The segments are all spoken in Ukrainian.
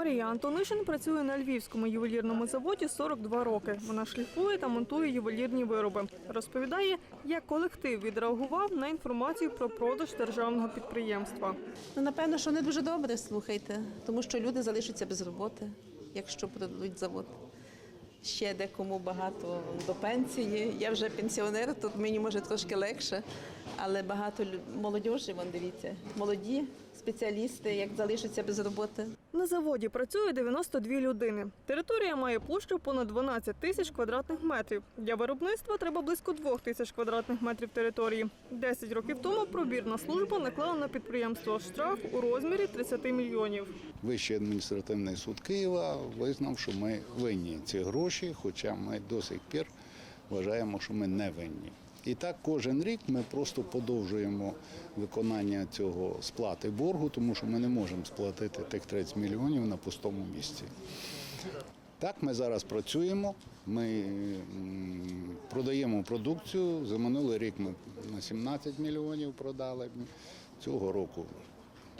Марія Антонишин працює на львівському ювелірному заводі 42 роки. Вона шліфує та монтує ювелірні вироби. Розповідає, як колектив відреагував на інформацію про продаж державного підприємства. Ну, напевно, що не дуже добре, слухайте, тому що люди залишаться без роботи, якщо продадуть завод. Ще декому багато до пенсії. Я вже пенсіонер, тут мені може трошки легше, але багато молодіжі, вон дивіться, молоді спеціалісти, як залишаться без роботи. На заводі працює 92 людини. Територія має площу понад 12 тисяч квадратних метрів. Для виробництва треба близько 2 тисяч квадратних метрів території. 10 років тому пробірна служба наклала на підприємство штраф у розмірі 30 мільйонів. Вищий адміністративний суд Києва визнав, що ми винні ці гроші, хоча ми до сих пір вважаємо, що ми не винні. І так кожен рік ми просто подовжуємо виконання цього сплати боргу, тому що ми не можемо сплатити тих 30 мільйонів на пустому місці. Так, ми зараз працюємо, ми продаємо продукцію. За минулий рік ми на 17 мільйонів продали. Цього року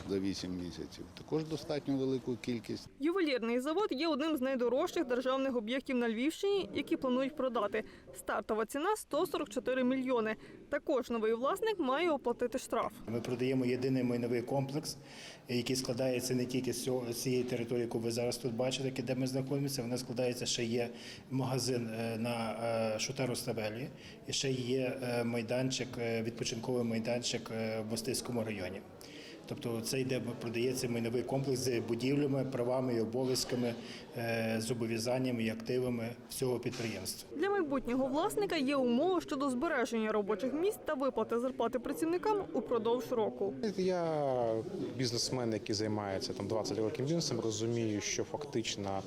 за 8 місяців. Також достатньо велику кількість. Ювелірний завод є одним з найдорожчих державних об'єктів на Львівщині, які планують продати. Стартова ціна 144 мільйони. Також новий власник має оплатити штраф. Ми продаємо єдиний майновий комплекс, який складається не тільки з цієї території, яку ви зараз тут бачите, де ми знаходимося. Вона складається ще є магазин е, на е, Шутару Ставелі, і ще є е, майданчик, відпочинковий майданчик в Мостиському районі. Тобто це йде продається майновий комплекс з будівлями, правами і обов'язками, е, зобов'язаннями і активами всього підприємства. Для майбутнього власника є умова щодо збереження робочих місць та виплати зарплати працівникам упродовж року. Я бізнесмен, який займається там 20 років бізнесом, розумію, що фактично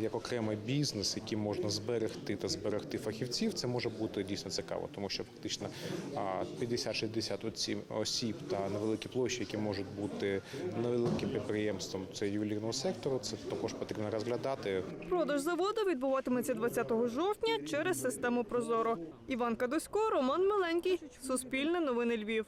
як окремий бізнес, який можна зберегти та зберегти фахівців, це може бути дійсно цікаво, тому що фактично а, 50-60 осіб- осіб та невеликі площі, які можуть бути невеликим підприємством це ювелірного сектору. Це також потрібно розглядати. Продаж заводу відбуватиметься 20 жовтня через систему Прозоро. Іван Кадосько, Роман Миленький, Суспільне новини Львів.